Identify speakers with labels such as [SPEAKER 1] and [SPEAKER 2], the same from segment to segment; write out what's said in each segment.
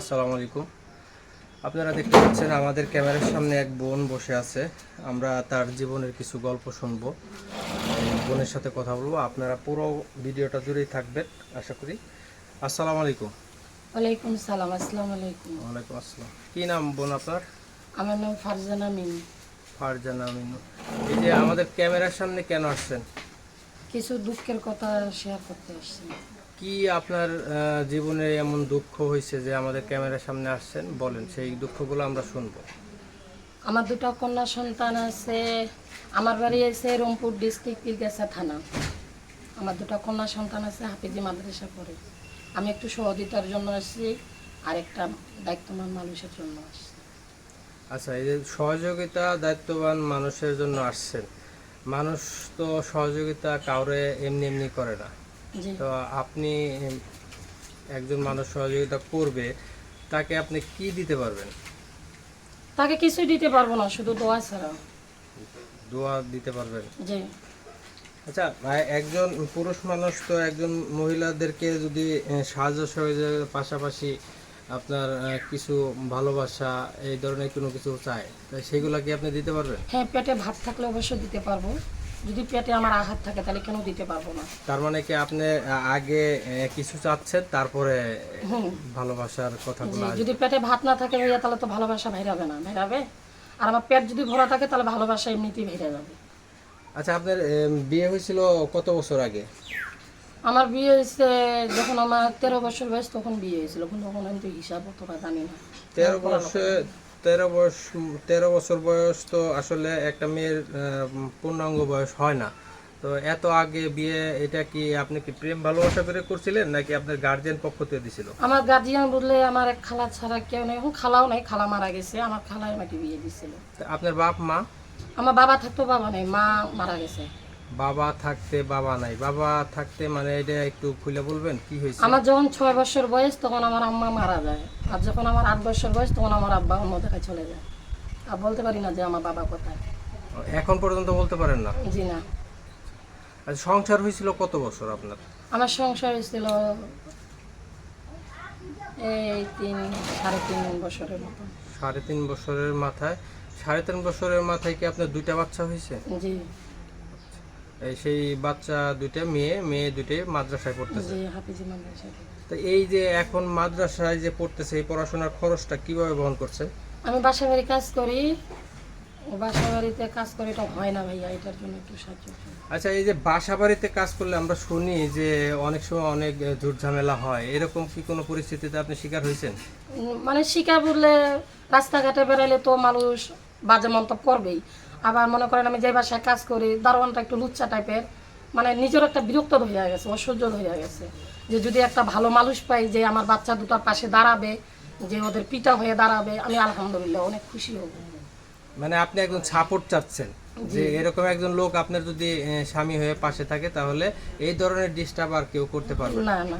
[SPEAKER 1] আসসালামু আলাইকুম। আপনারা দেখতে পাচ্ছেন আমাদের ক্যামেরার সামনে এক বোন বসে আছে। আমরা তার জীবনের কিছু গল্প শুনব। বোনের সাথে কথা বলব। আপনারা পুরো ভিডিওটা জুড়েই থাকবেন আশা করি। আসসালামু আলাইকুম।
[SPEAKER 2] ওয়ালাইকুম সালাম আসসালামু আলাইকুম।
[SPEAKER 1] ওয়ালাইকুম আসসালাম। কি নাম বোন আপনার?
[SPEAKER 2] আমার নাম ফারজানা মিম।
[SPEAKER 1] ফারজানা মিনু এই যে আমাদের ক্যামেরার সামনে কেন আসছেন?
[SPEAKER 2] কিছু দুঃখের কথা শেয়ার করতে আসছি।
[SPEAKER 1] কি আপনার জীবনে এমন দুঃখ হয়েছে যে আমাদের ক্যামেরার সামনে আসছেন? বলেন সেই দুঃখগুলো আমরা শুনব।
[SPEAKER 2] আমার দুটো কন্যা সন্তান আছে। আমার বাড়ি আছে রংপুর ডিস্ট্রিক্ট পীরগাছা থানা। আমার দুটো কন্যা সন্তান আছে হাফিজি মাদ্রাসা পড়ে। আমি একটু সহযোগিতার জন্য আসছি আর একটা দায়িত্বমান মানুষের জন্য আসছি।
[SPEAKER 1] আচ্ছা এই যে সহযোগিতা দায়িত্ববান মানুষের জন্য আসছেন মানুষ তো সহযোগিতা কাউরে এমনি এমনি করে না। তো আপনি একজন মানুষ সহযোগিতা করবে তাকে আপনি কি দিতে পারবেন?
[SPEAKER 2] তাকে কিছুই দিতে পারব না শুধু দোয়া ছাড়া।
[SPEAKER 1] দোয়া দিতে পারবেন?
[SPEAKER 2] জি।
[SPEAKER 1] আচ্ছা একজন পুরুষ মানুষ তো একজন মহিলাদেরকে যদি সাহায্য সহযোগিতার পাশাপাশি আপনার কিছু ভালোবাসা এই ধরনের কোনো কিছু চায় তো সেগুলো কি আপনি দিতে পারবেন?
[SPEAKER 2] হ্যাঁ পেটে ভাত থাকলে অবশ্যই দিতে পারব। যদি পেটে আমার আঘাত থাকে তাহলে কেন দিতে পারব না?
[SPEAKER 1] তার মানে কি আপনি আগে কিছু চাচ্ছেন তারপরে ভালোবাসার কথাগুলো
[SPEAKER 2] যদি পেটে ভাত না থাকে ভাইয়া তাহলে তো ভালোবাসা ভাইরাবে না ভাইরাবে আর আমার পেট যদি ভরা থাকে তাহলে ভালোবাসা এমনিতেই ভেড়ে যাবে
[SPEAKER 1] আচ্ছা আপনার বিয়ে হয়েছিল কত বছর আগে?
[SPEAKER 2] আমার বিয়ে হয়েছে যখন আমার তেরো বছর বয়স তখন বিয়ে হয়েছিল। তখন আমি তো হিসাব অতটা জানি না।
[SPEAKER 1] তেরো বছর তেরো বয়স তেরো বছর বয়স তো আসলে একটা মেয়ের পূর্ণাঙ্গ বয়স হয় না। তো এত আগে বিয়ে এটা কি আপনি কি প্রেম ভালোবাসা করে করছিলেন নাকি আপনার গার্জিয়ান পক্ষ থেকে দিছিল?
[SPEAKER 2] আমার গার্জিয়ান বললে আমার এক খালা ছাড়া কেউ নেই এখন খালাও নাই খালা মারা গেছে আমার খালাই আমাকে বিয়ে দিছিল।
[SPEAKER 1] আপনার বাপ মা?
[SPEAKER 2] আমার বাবা থাকতো বাবা নেই মা মারা গেছে।
[SPEAKER 1] বাবা থাকতে বাবা নাই। বাবা থাকতে মানে এটা একটু খুলে বলবেন কি হয়েছে?
[SPEAKER 2] আমার যখন ছয় বছর বয়স তখন আমার আম্মা মারা যায়। আর যখন আমার আট বছর বয়স তখন আমার আব্বা অন্য জায়গায় চলে যায়। আর বলতে পারি না যে আমার বাবা কোথায়।
[SPEAKER 1] এখন পর্যন্ত বলতে পারেন না?
[SPEAKER 2] জি না।
[SPEAKER 1] আচ্ছা সংসার হয়েছিল কত বছর আপনার?
[SPEAKER 2] আমার সংসার হয়েছিল এই তিন সাড়ে তিন বছরের মতো।
[SPEAKER 1] সাড়ে তিন বছরের মাথায়। সাড়ে তিন বছরের মাথায় কি আপনার দুইটা বাচ্চা হয়েছে?
[SPEAKER 2] জি।
[SPEAKER 1] সেই বাচ্চা দুইটা মেয়ে মেয়ে দুইটাই মাদ্রাসায় পড়তেছে। তো এই যে এখন মাদ্রাসায় যে পড়তেছে এই পড়াশোনার খরচটা কীভাবে বহন করছে?
[SPEAKER 2] আমি বাসা বাড়ি কাজ করি। বাসা বাড়িতে কাজ করি এটা হয় না ভাইয়া এটার জন্য একটু সাহায্য
[SPEAKER 1] আচ্ছা এই যে বাসা বাড়িতে কাজ করলে আমরা শুনি যে অনেক সময় অনেক ঝুট ঝামেলা হয়। এরকম কি কোনো পরিস্থিতিতে আপনি শিকার হয়েছেন?
[SPEAKER 2] মানে শিকার বললে রাস্তাঘাটে বেরোলে তো মানুষ বাজে মন্তব্য করবেই। আবার মনে করেন আমি যে ভাষায় কাজ করি দারোয়ানটা একটু লুচ্চা টাইপের মানে নিজের একটা বিরক্ত হয়ে গেছে অসহ্য হয়ে গেছে। যে যদি একটা ভালো মানুষ পাই যে আমার বাচ্চা দুটার পাশে দাঁড়াবে যে ওদের পিতা হয়ে দাঁড়াবে আমি আলহামদুলিল্লাহ অনেক খুশি হব।
[SPEAKER 1] মানে আপনি একজন সাপোর্ট চাচ্ছেন যে এরকম একজন লোক আপনার যদি স্বামী হয়ে পাশে থাকে তাহলে এই ধরনের ডিস্টার্ব আর কেউ করতে পারবে না।
[SPEAKER 2] না না।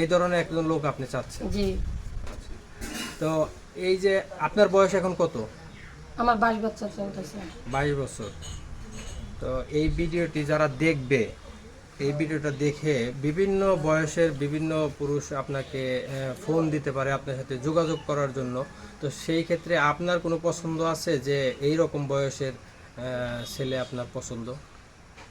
[SPEAKER 1] এই ধরনের একজন লোক আপনি চাচ্ছেন।
[SPEAKER 2] জি।
[SPEAKER 1] তো এই যে আপনার বয়স এখন কত?
[SPEAKER 2] আমার বাইশ বাচ্চা চলতেছে।
[SPEAKER 1] বাইশ বছর। তো এই ভিডিওটি যারা দেখবে এই ভিডিওটা দেখে বিভিন্ন বয়সের বিভিন্ন পুরুষ আপনাকে ফোন দিতে পারে আপনার সাথে যোগাযোগ করার জন্য। তো সেই ক্ষেত্রে আপনার কোনো পছন্দ আছে যে এই রকম বয়সের ছেলে আপনার পছন্দ?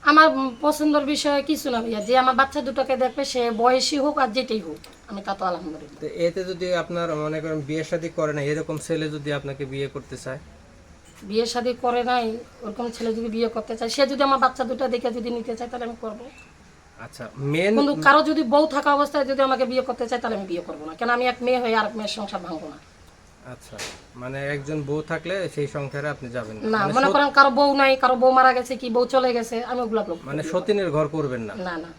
[SPEAKER 2] আমার পছন্দের বিষয় কিছু না ভাইয়া। যে আমার বাচ্চা দুটোকে দেখবে সে বয়সী হোক আর যেটাই হোক আমি তা তো আলহামদুলিল্লাহ।
[SPEAKER 1] তো এতে যদি আপনার মনে করেন বিয়ে শাদী করে না এরকম ছেলে যদি আপনাকে বিয়ে করতে চায়?
[SPEAKER 2] বিয়ে শাদী করে নাই ওরকম ছেলে যদি বিয়ে করতে চায় সে যদি আমার বাচ্চা দুটো দেখে যদি নিতে চায় তাহলে আমি করব।
[SPEAKER 1] আচ্ছা মেন
[SPEAKER 2] কিন্তু কারও যদি বউ থাকা অবস্থায় যদি আমাকে বিয়ে করতে চায় তাহলে আমি বিয়ে করব না। কেন আমি এক মেয়ে হয়ে আর এক মেয়ের সংসার ভাঙবো না।
[SPEAKER 1] আচ্ছা মানে একজন বউ থাকলে সেই সংসারে আপনি যাবেন না।
[SPEAKER 2] না মনে করেন কারও বউ নাই কারও বউ মারা গেছে কি বউ চলে গেছে আমি ওগুলা
[SPEAKER 1] মানে সতীনের ঘর করবেন না।
[SPEAKER 2] না না।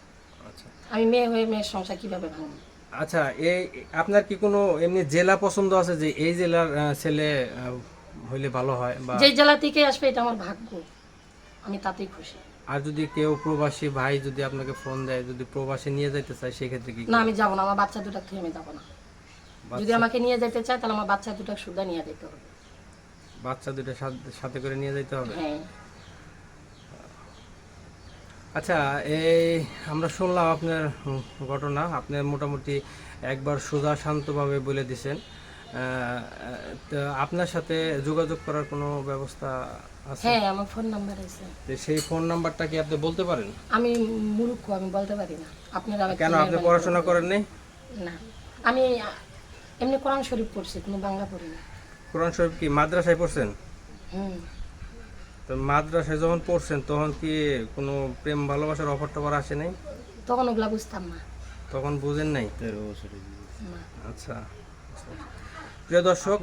[SPEAKER 1] আচ্ছা।
[SPEAKER 2] আমি মেয়ে হয়ে মেয়ের সংসার কীভাবে ভাঙবো?
[SPEAKER 1] আচ্ছা এই আপনার কি কোনো এমনি জেলা পছন্দ আছে যে এই জেলার ছেলে হইলে ভালো হয় বা
[SPEAKER 2] যেই জেলা থেকে আসবে এটা আমার ভাগ্য। আমি তাতেই খুশি।
[SPEAKER 1] আর যদি কেউ প্রবাসী ভাই যদি আপনাকে ফোন দেয় যদি প্রবাসী নিয়ে যাইতে চায় সেক্ষেত্রে কি
[SPEAKER 2] না আমি যাব না আমার বাচ্চা দুটা থেকে আমি যাব না। যদি আমাকে নিয়ে যেতে চায় তাহলে আমার বাচ্চা দুটা সুদা নিয়ে যেতে হবে।
[SPEAKER 1] বাচ্চা দুটো সাথে- করে নিয়ে যাইতে হবে?
[SPEAKER 2] হ্যাঁ।
[SPEAKER 1] আচ্ছা এই আমরা শুনলাম আপনার ঘটনা আপনি মোটামুটি একবার সোজা শান্তভাবে বলে দিছেন। আপনার সাথে যোগাযোগ করার কোনো ব্যবস্থা আছে?
[SPEAKER 2] হ্যাঁ আমার ফোন নাম্বার আছে।
[SPEAKER 1] তো সেই ফোন নাম্বারটা কি আপনি বলতে পারেন?
[SPEAKER 2] আমি মূর্খ আমি বলতে পারি না। আপনারা আমাকে
[SPEAKER 1] কেন? আপনি পড়াশোনা করেন নাই
[SPEAKER 2] না। আমি এমনি কোরআন শরীফ পড়ছি কোনো বাংলা পড়ি না।
[SPEAKER 1] কোরআন শরীফ কি মাদ্রাসায় পড়ছেন?
[SPEAKER 2] হুম।
[SPEAKER 1] তো মাদ্রাসায় যখন পড়ছেন তখন কি কোনো প্রেম ভালোবাসার অফার টফার আসে নাই?
[SPEAKER 2] তখন ওগুলা বুঝতাম না।
[SPEAKER 1] তখন বুঝেন নাই?
[SPEAKER 2] না।
[SPEAKER 1] আচ্ছা। প্রিয় দর্শক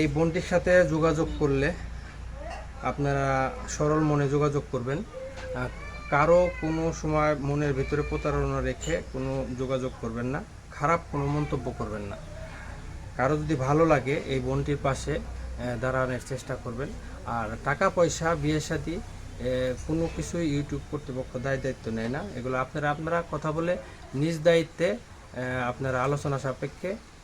[SPEAKER 1] এই বোনটির সাথে যোগাযোগ করলে আপনারা সরল মনে যোগাযোগ করবেন। কারও কোনো সময় মনের ভিতরে প্রতারণা রেখে কোনো যোগাযোগ করবেন না খারাপ কোনো মন্তব্য করবেন না। কারও যদি ভালো লাগে এই বোনটির পাশে দাঁড়ানোর চেষ্টা করবেন। আর টাকা পয়সা বিয়ের সাথী কোনো কিছুই ইউটিউব কর্তৃপক্ষ দায় দায়িত্ব নেয় না। এগুলো আপনারা আপনারা কথা বলে নিজ দায়িত্বে আপনারা আলোচনা সাপেক্ষে